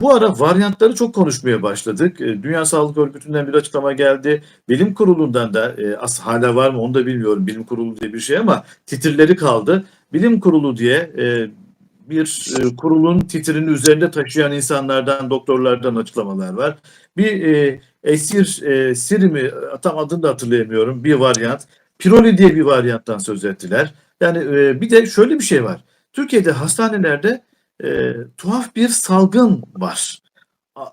Bu ara varyantları çok konuşmaya başladık. E, Dünya Sağlık Örgütü'nden bir açıklama geldi. Bilim Kurulu'ndan da e, as hala var mı onu da bilmiyorum. Bilim Kurulu diye bir şey ama titirleri kaldı. Bilim Kurulu diye e, bir kurulun titrini üzerinde taşıyan insanlardan, doktorlardan açıklamalar var. Bir e, esir e, siri mi tam adını da hatırlayamıyorum bir varyant. Piroli diye bir varyanttan söz ettiler. Yani bir de şöyle bir şey var. Türkiye'de hastanelerde e, tuhaf bir salgın var.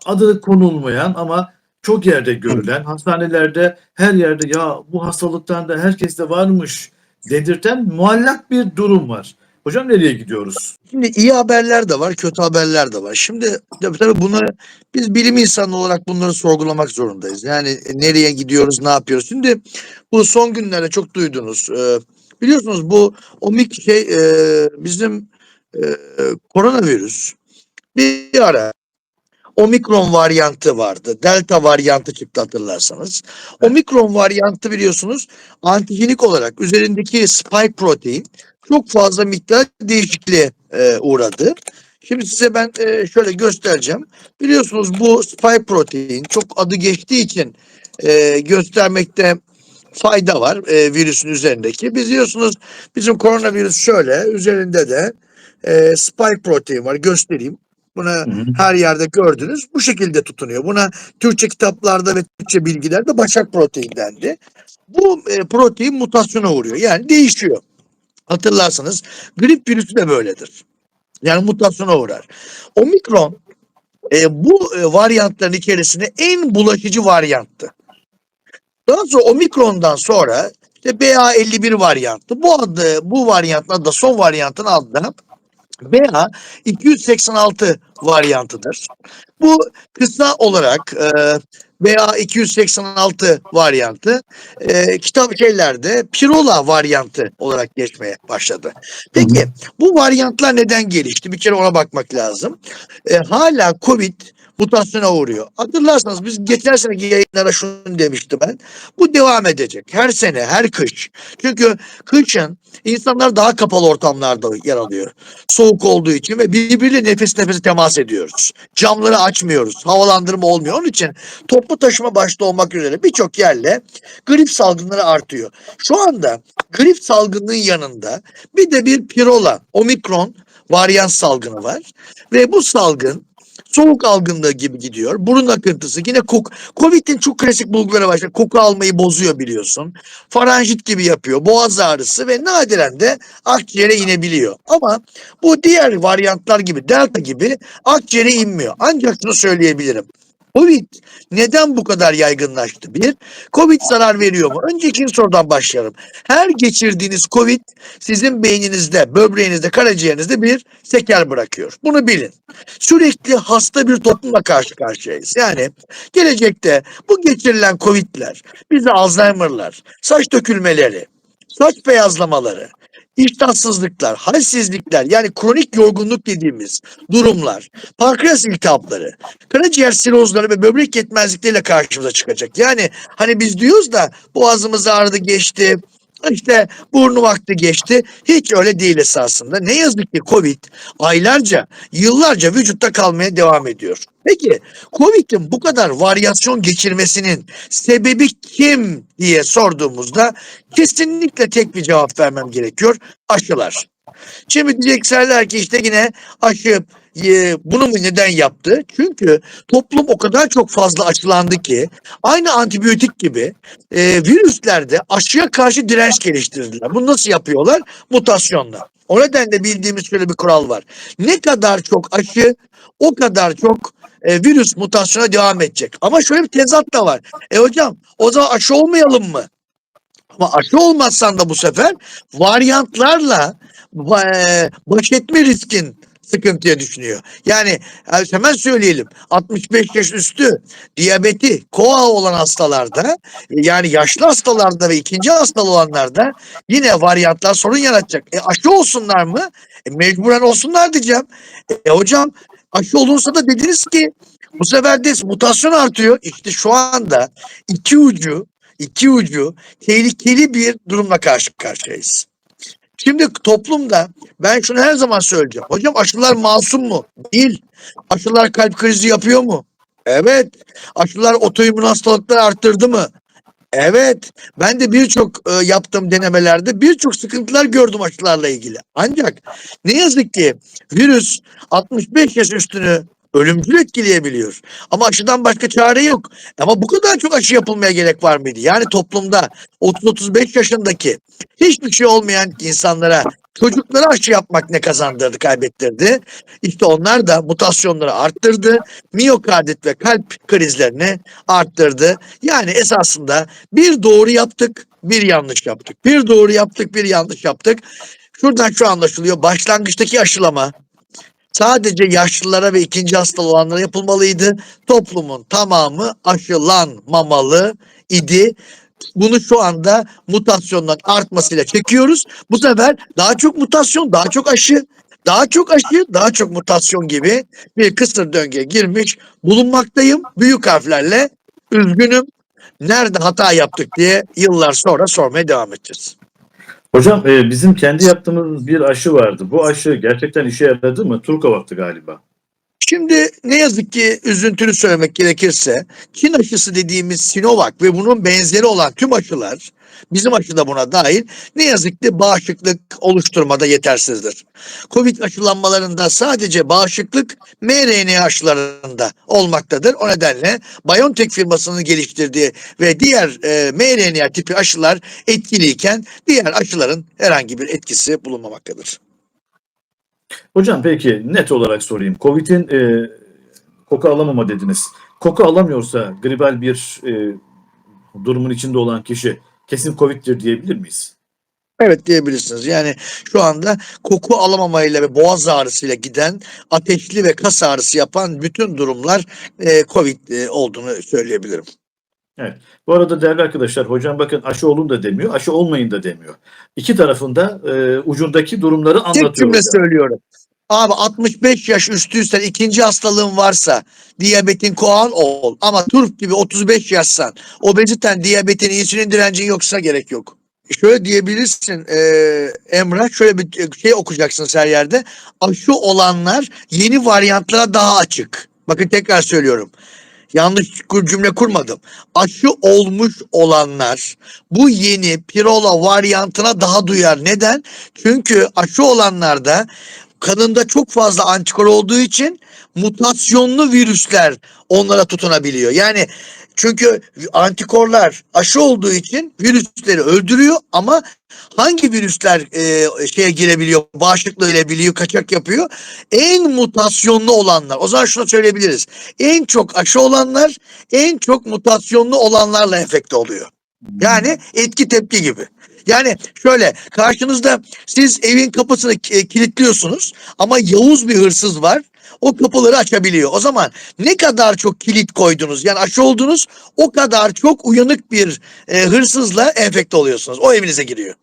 Adı konulmayan ama çok yerde görülen, hastanelerde her yerde ya bu hastalıktan da herkeste varmış dedirten muallak bir durum var. Hocam nereye gidiyoruz? Şimdi iyi haberler de var, kötü haberler de var. Şimdi tabii, tabii bunları biz bilim insanı olarak bunları sorgulamak zorundayız. Yani e, nereye gidiyoruz, ne yapıyoruz? Şimdi bu son günlerde çok duydunuz. Ee, biliyorsunuz bu omik şey e, bizim e, koronavirüs bir ara omikron varyantı vardı. Delta varyantı çıktı hatırlarsanız. Omikron varyantı biliyorsunuz antijenik olarak üzerindeki spike protein çok fazla miktar değişikliğe e, uğradı. Şimdi size ben e, şöyle göstereceğim. Biliyorsunuz bu spike protein çok adı geçtiği için e, göstermekte fayda var e, virüsün üzerindeki. Biliyorsunuz bizim koronavirüs şöyle üzerinde de e, spike protein var göstereyim. Buna Hı hı. her yerde gördünüz. Bu şekilde tutunuyor. Buna Türkçe kitaplarda ve Türkçe bilgilerde başak protein dendi. Bu e, protein mutasyona uğruyor. Yani değişiyor. Hatırlarsanız grip virüsü de böyledir. Yani mutasyona uğrar. Omikron e, bu e, varyantların içerisinde en bulaşıcı varyanttı. Daha sonra omikrondan sonra işte BA51 varyantı. Bu adı bu varyantın adı da son varyantın adı BA 286 varyantıdır. Bu kısa olarak e, BA 286 varyantı e, kitap şeylerde Pirola varyantı olarak geçmeye başladı. Peki bu varyantlar neden gelişti? Bir kere ona bakmak lazım. E, hala Covid mutasyona uğruyor. Hatırlarsanız biz geçen seneki yayınlara şunu demiştim ben. Bu devam edecek. Her sene, her kış. Çünkü kışın insanlar daha kapalı ortamlarda yer alıyor. Soğuk olduğu için ve birbiriyle nefes nefese temas ediyoruz. Camları açmıyoruz. Havalandırma olmuyor. Onun için toplu taşıma başta olmak üzere birçok yerle grip salgınları artıyor. Şu anda grip salgınının yanında bir de bir pirola, omikron varyant salgını var. Ve bu salgın soğuk algınlığı gibi gidiyor. Burun akıntısı yine kok Covid'in çok klasik bulguları var. Koku almayı bozuyor biliyorsun. Faranjit gibi yapıyor. Boğaz ağrısı ve nadiren de akciğere inebiliyor. Ama bu diğer varyantlar gibi delta gibi akciğere inmiyor. Ancak şunu söyleyebilirim. Covid neden bu kadar yaygınlaştı? Bir, Covid zarar veriyor mu? Önce ikinci sorudan başlayalım. Her geçirdiğiniz Covid sizin beyninizde, böbreğinizde, karaciğerinizde bir seker bırakıyor. Bunu bilin. Sürekli hasta bir toplumla karşı karşıyayız. Yani gelecekte bu geçirilen Covid'ler, bize Alzheimer'lar, saç dökülmeleri, saç beyazlamaları, iştahsızlıklar, halsizlikler yani kronik yorgunluk dediğimiz durumlar, pankreas iltihapları, karaciğer sirozları ve böbrek yetmezlikleriyle karşımıza çıkacak. Yani hani biz diyoruz da boğazımız ağrıdı geçti, işte burnu vakti geçti. Hiç öyle değil esasında. Ne yazık ki Covid aylarca, yıllarca vücutta kalmaya devam ediyor. Peki Covid'in bu kadar varyasyon geçirmesinin sebebi kim diye sorduğumuzda kesinlikle tek bir cevap vermem gerekiyor. Aşılar. Şimdi diyecekler ki işte yine aşı e, bunu mu neden yaptı? Çünkü toplum o kadar çok fazla aşılandı ki aynı antibiyotik gibi e, virüslerde aşıya karşı direnç geliştirdiler. Bunu nasıl yapıyorlar? Mutasyonla. O nedenle bildiğimiz şöyle bir kural var. Ne kadar çok aşı o kadar çok e, virüs mutasyona devam edecek. Ama şöyle bir tezat da var. E hocam o zaman aşı olmayalım mı? Ama aşı olmazsan da bu sefer varyantlarla baş etme riskin sıkıntıya düşünüyor. Yani hemen söyleyelim 65 yaş üstü diyabeti, koa olan hastalarda yani yaşlı hastalarda ve ikinci hastalı olanlarda yine varyantlar sorun yaratacak. E aşı olsunlar mı? E, mecburen olsunlar diyeceğim. E, hocam aşı olunsa da dediniz ki bu sefer de mutasyon artıyor. İşte şu anda iki ucu iki ucu tehlikeli bir durumla karşı karşıyayız. Şimdi toplumda ben şunu her zaman söyleyeceğim. Hocam aşılar masum mu? Değil. Aşılar kalp krizi yapıyor mu? Evet. Aşılar otoimmün hastalıkları arttırdı mı? Evet. Ben de birçok e, yaptığım denemelerde birçok sıkıntılar gördüm aşılarla ilgili. Ancak ne yazık ki virüs 65 yaş üstünü ölümcül etkileyebiliyor. Ama aşıdan başka çare yok. Ama bu kadar çok aşı yapılmaya gerek var mıydı? Yani toplumda 30-35 yaşındaki hiçbir şey olmayan insanlara çocuklara aşı yapmak ne kazandırdı, kaybettirdi? İşte onlar da mutasyonları arttırdı. Miyokardit ve kalp krizlerini arttırdı. Yani esasında bir doğru yaptık, bir yanlış yaptık. Bir doğru yaptık, bir yanlış yaptık. Şuradan şu anlaşılıyor. Başlangıçtaki aşılama sadece yaşlılara ve ikinci hastalığı olanlara yapılmalıydı. Toplumun tamamı aşılanmamalı idi. Bunu şu anda mutasyonların artmasıyla çekiyoruz. Bu sefer daha çok mutasyon, daha çok aşı, daha çok aşı, daha çok mutasyon gibi bir kısır döngüye girmiş bulunmaktayım. Büyük harflerle üzgünüm. Nerede hata yaptık diye yıllar sonra sormaya devam edeceğiz. Hocam e, bizim kendi yaptığımız bir aşı vardı. Bu aşı gerçekten işe yaradı mı? Turkovak'tı galiba. Şimdi ne yazık ki üzüntülü söylemek gerekirse Çin aşısı dediğimiz Sinovac ve bunun benzeri olan tüm aşılar bizim aşı da buna dahil ne yazık ki bağışıklık oluşturmada yetersizdir. Covid aşılanmalarında sadece bağışıklık mRNA aşılarında olmaktadır. O nedenle BioNTech firmasının geliştirdiği ve diğer e, mRNA tipi aşılar etkiliyken diğer aşıların herhangi bir etkisi bulunmamaktadır. Hocam peki net olarak sorayım. Covid'in e, koku alamama dediniz. Koku alamıyorsa gribal bir e, durumun içinde olan kişi kesin Covid'dir diyebilir miyiz? Evet diyebilirsiniz. Yani şu anda koku alamamayla ve boğaz ağrısıyla giden ateşli ve kas ağrısı yapan bütün durumlar e, Covid e, olduğunu söyleyebilirim. Bu arada değerli arkadaşlar hocam bakın aşı olun da demiyor, aşı olmayın da demiyor. İki tarafında e, ucundaki durumları Tek anlatıyor. cümle hocam. söylüyorum. Abi 65 yaş üstüysen ikinci hastalığın varsa diyabetin koan ol. Ama turp gibi 35 yaşsan obeziten, diyabetin, insülin direncin yoksa gerek yok. Şöyle diyebilirsin e, Emrah şöyle bir şey okuyacaksınız her yerde. Aşı olanlar yeni varyantlara daha açık. Bakın tekrar söylüyorum. Yanlış cümle kurmadım. Aşı olmuş olanlar bu yeni pirola varyantına daha duyar. Neden? Çünkü aşı olanlarda kanında çok fazla antikor olduğu için mutasyonlu virüsler onlara tutunabiliyor. Yani çünkü antikorlar aşı olduğu için virüsleri öldürüyor ama hangi virüsler e, şeye girebiliyor, bağışıklığı ile biliyor, kaçak yapıyor? En mutasyonlu olanlar. O zaman şunu söyleyebiliriz. En çok aşı olanlar, en çok mutasyonlu olanlarla enfekte oluyor. Yani etki tepki gibi. Yani şöyle karşınızda siz evin kapısını ki- kilitliyorsunuz ama Yavuz bir hırsız var. O kapıları açabiliyor. O zaman ne kadar çok kilit koydunuz yani aşı oldunuz o kadar çok uyanık bir e, hırsızla enfekte oluyorsunuz. O evinize giriyor.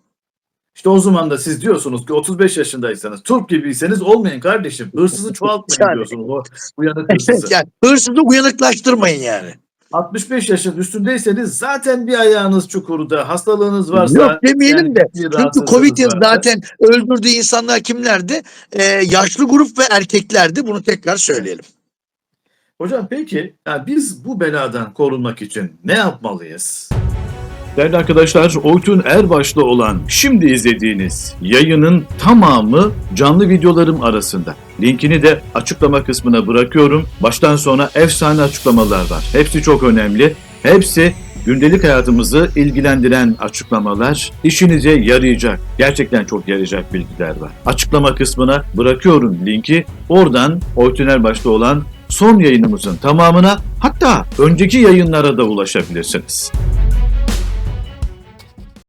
İşte o zaman da siz diyorsunuz ki 35 yaşındaysanız, Turp gibiyseniz olmayın kardeşim. Hırsızı çoğaltmayın Yani. diyorsunuz. O uyanık hırsızı. yani hırsızı uyanıklaştırmayın yani. 65 yaşın üstündeyseniz zaten bir ayağınız çukurda, hastalığınız varsa. Yok demeyelim yani de. Çünkü Covid'in varsa- zaten öldürdüğü insanlar kimlerdi? Ee, yaşlı grup ve erkeklerdi. Bunu tekrar söyleyelim. Hocam peki ya biz bu beladan korunmak için ne yapmalıyız? Değerli arkadaşlar, Oytun Erbaş'la olan şimdi izlediğiniz yayının tamamı canlı videolarım arasında. Linkini de açıklama kısmına bırakıyorum. Baştan sona efsane açıklamalar var. Hepsi çok önemli. Hepsi gündelik hayatımızı ilgilendiren açıklamalar. İşinize yarayacak, gerçekten çok yarayacak bilgiler var. Açıklama kısmına bırakıyorum linki. Oradan Oytun Erbaş'la olan son yayınımızın tamamına hatta önceki yayınlara da ulaşabilirsiniz.